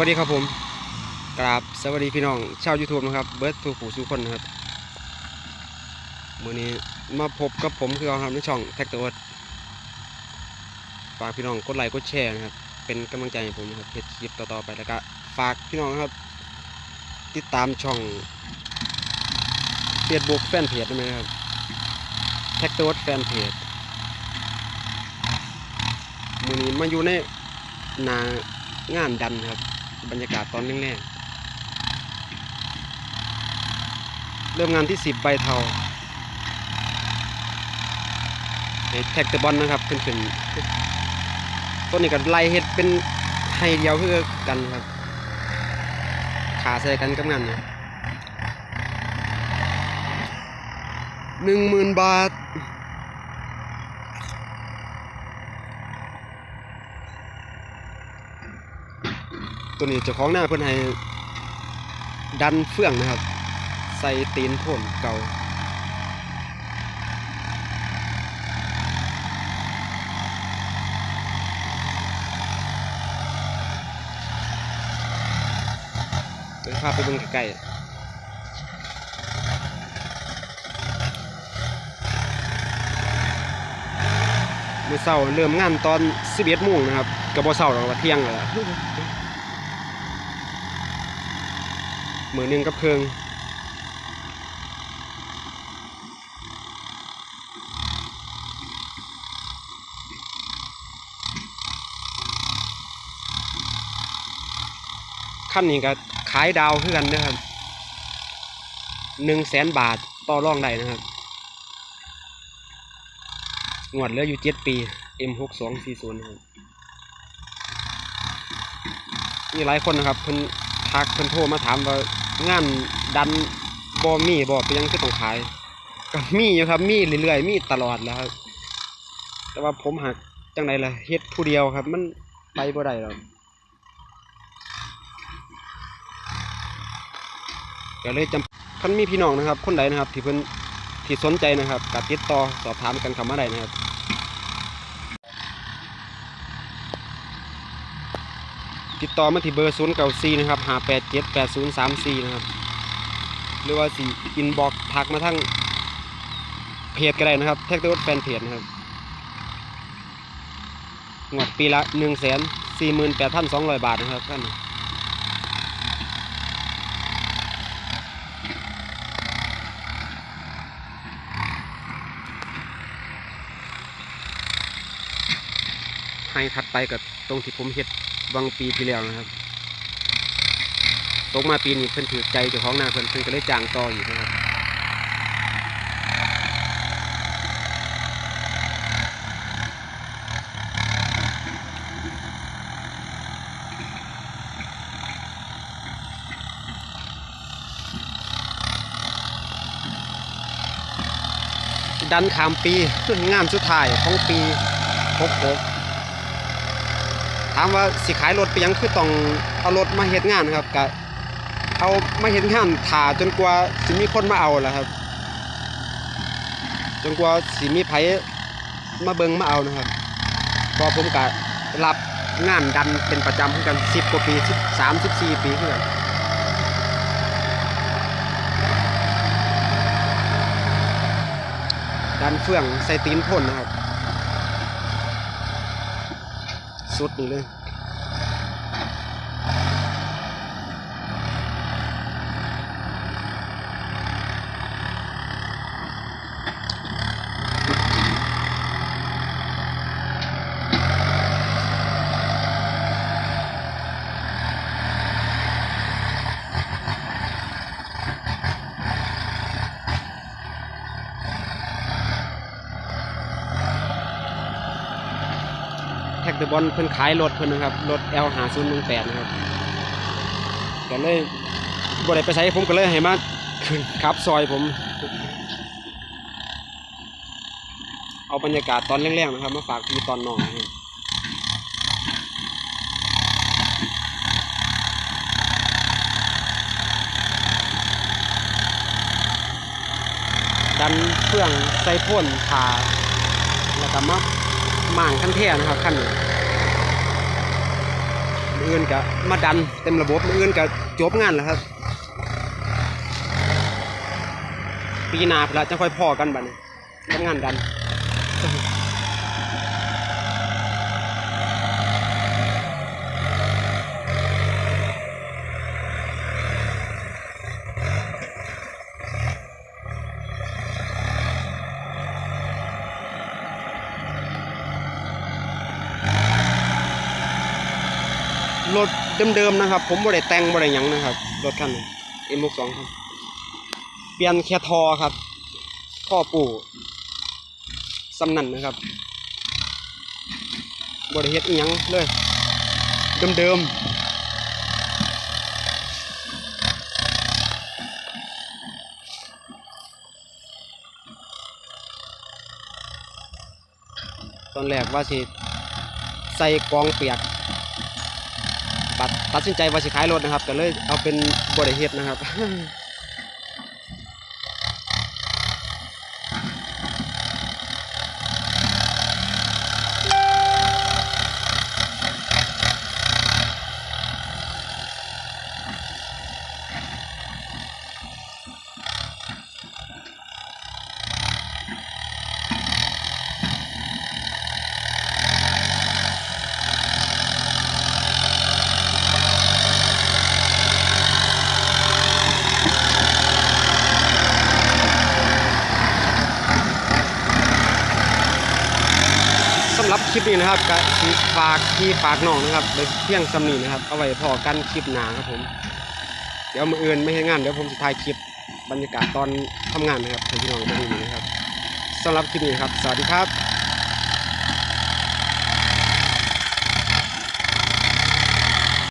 วัสดีครับผมกราบสวัสดีพี่น้องชาว YouTube นะครับ เบิร์ดทูผู้สุคนนะครับมื่อนี้มาพบกับผมคือเอาครับในช่องแท็กตัวฝากพี่น้องกดไลค์กดแชร์นะครับ เป็นกำลังใจให้ผมนะครับเพจคลิปต่อๆไปแล้วก็ฝากพี่น้องนะครับ ติดตามช่อง Facebook แฟนเพจได้ไหมครับแท็กตัวแฟนเพจมื่อนี้มาอยู่ในนางานดันครับ บรรยากาศตอนแรกๆเริ่มงานที่สิบใบเทาแท็กเตอร์บอลนะครับขึ้นขึ้นต้นนี้ก็ไล่เฮ็ดเป็นไฮเดียวคือกันครับ ขาใส่กันกับงานเนี่ยหนึ่งหมื่นบาท ตัวนี้เจ้าของหน้าเพิ่นให้ดันเฟื่องนะครับ ใส่ตีนโพ่นเก่าเดี๋ยวพาไปเบิ่งใกล้ๆมื้อเช้าเริ่มงานตอน 11โมงนะครับก็บ่เช้าหรอกว่าเที่ยงแล้วล่ะ มือหนึ่งกับเครื่องขั้นนี้ก็ขายดาวคือกันนะครับหนึ่งแสนบาทต่อร่องได้นะครับงวดเหลืออยู่เจ็ดปี M หกสองสี่ศูนย์ครับมีหลายคนนะครับเพิ่นทักเพิ่นโทรมาถามว่า งานดันบ่มีบ่เป็นยังคือต้องขายก็มีอยู่ครับ มีเรื่อยๆมีตลอดแล้วครับ แต่ว่าผมหักจังไดล่ะเฮ็ดผู้เดียวครับ มันไปบ่ได้หรอกก็เลยจำคันมีพี่น้องนะครับ คนใดนะครับ ที่เพิ่นที่สนใจนะครับก็ติดต่อสอบถามกันเข้ามาได้นะครับ ติดต่อมาที่เบอร์ศูนย์เก้าสี่นะครับหาแปดเจ็ดแปดศูนย์สามสี่นะครับ หรือว่าสี่อินบ็อกทักมาทั้งเพจก็ได้นะครับ แท็กเตอร์แฟนเพจนะครับงวดปีละหนึ่งแสนสี่หมื่นแปดพันสองร้อยบาทนะครับท่านให้ถัดไปกับตรงที่ผมเห็ด วังปีที่แล้วนะครับ ตกมาปีนี้เพิ่นถือใจเจ้าของนาเพิ่นเพิ่นก็เลยจ้างต่ออยู่นะครับดันขามปีงานสุดท้ายของปี66 ถามว่าสิขายรถไปยังคือต้องเอารถมาเฮ็ดงานครับก็เอามาเฮ็ดงานถ่าจนกว่าสิมีคนมาเอาแหละครับ จนกว่าสิมีไผมาเบิงมาเอานะครับพอผมก็รับงานดันเป็นประจำคือกัน10กว่าปี13 14ปีคือกันดันเฟื่องใส่ตีนพ่นนะครับ สุดนี่เลย เดอะบอลเพิ่นขายรถเพิ่นนะครับรถ L 5 0 1 8นะครับก็เลยบ่ได้ไปใช้ผมก็เลยให้มาขับซอยผม เอาบรรยากาศตอนแรกๆนะครับ มาฝากพี่ตอนน้องนะครับดันเฟื่องใส่พ่นขาแล้วก็มา หม่างขั้นแท่นะครับขั้นมืออื่นกับมาดันเต็มระบบมืออื่นกับจบงานแล้วครับ ปีนาพุ่นละจะค่อยพอกันบัดนี้ทำงานดัน รถเดิมๆนะครับ ผมบ่ได้แต่งบ่ได้หยังนะครับ รถคันนี้ M62 ครับเปลี่ยนแค่ทอครับท่อปู่สำนันนะครับบ่ได้เฮ็ดอีหยังเลยเดิมๆตอนแรกว่าสิใส่กองเปียก ตัดตัดสินใจว่าสิขายรถนะครับก็เลยเอาเป็นบริเหตุนะครับ ลิปนี้นะครับก็ที่ฝากที่ฝากน้องนะครับไปเพียงสำนีนะครับ เอาไว้พอกันคลิปหนาครับผม เดี๋ยวมืออื่นไม่ให้งานเดี๋ยวผมจะถ่ายคลิปบรรยากาศตอนทำงานนะครับให้พี่น้องมาดูนะครับสำหรับคลิปนี้ครับ สวัสดีครับ